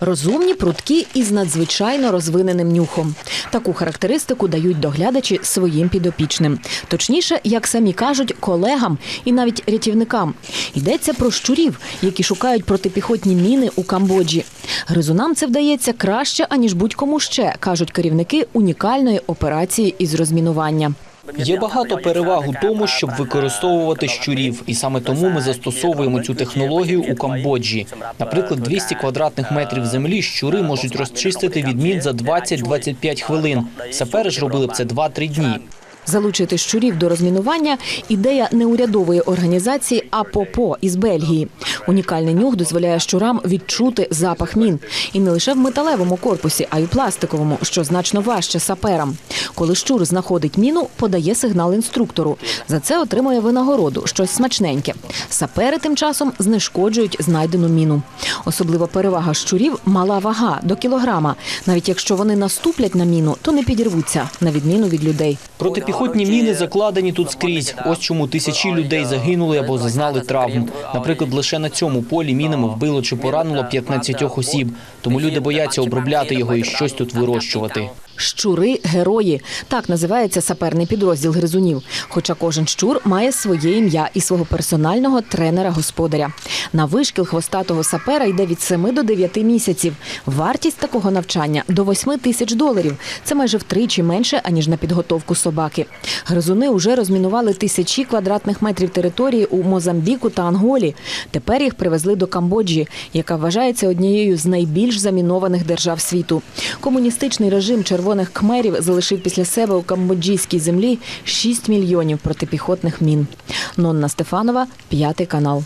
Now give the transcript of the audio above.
Розумні, прудкі і з надзвичайно розвиненим нюхом. Таку характеристику дають доглядачі своїм підопічним. Точніше, як самі кажуть, колегам і навіть рятівникам. Йдеться про щурів, які шукають протипіхотні міни у Камбоджі. Гризунам це вдається краще, аніж будь-кому ще, кажуть керівники унікальної операції із розмінування. Є багато переваг у тому, щоб використовувати щурів, і саме тому ми застосовуємо цю технологію у Камбоджі. Наприклад, 200 квадратних метрів землі щури можуть розчистити від мін за 20-25 хвилин. Сапери ж робили б це 2-3 дні. Залучити щурів до розмінування – ідея неурядової організації АПОПО із Бельгії. Унікальний нюх дозволяє щурам відчути запах мін. І не лише в металевому корпусі, а й у пластиковому, що значно важче саперам. Коли щур знаходить міну, подає сигнал інструктору. За це отримує винагороду, щось смачненьке. Сапери тим часом знешкоджують знайдену міну. Особлива перевага щурів – мала вага до кілограма. Навіть якщо вони наступлять на міну, то не підірвуться, на відміну від людей. Протипіхотні міни закладені тут скрізь. Ось чому тисячі людей загинули або зазнали травм. Наприклад, лише на цьому полі мінами вбило чи поранило 15 осіб. Тому люди бояться обробляти його і щось тут вирощувати. Щури герої так називається саперний підрозділ гризунів. Хоча кожен щур має своє ім'я і свого персонального тренера-господаря. На вишкіл хвостатого сапера йде від 7 до 9 місяців. Вартість такого навчання до 8 тисяч доларів. Це майже втричі менше аніж на підготовку собаки. Гризуни вже розмінували тисячі квадратних метрів території у Мозамбіку та Анголі. Тепер їх привезли до Камбоджі, яка вважається однією з найбільш замінованих держав світу. Комуністичний режим червоних кмерів залишив після себе у камбоджійській землі 6 мільйонів протипіхотних мін. Нонна Стефанова, п'ятий канал.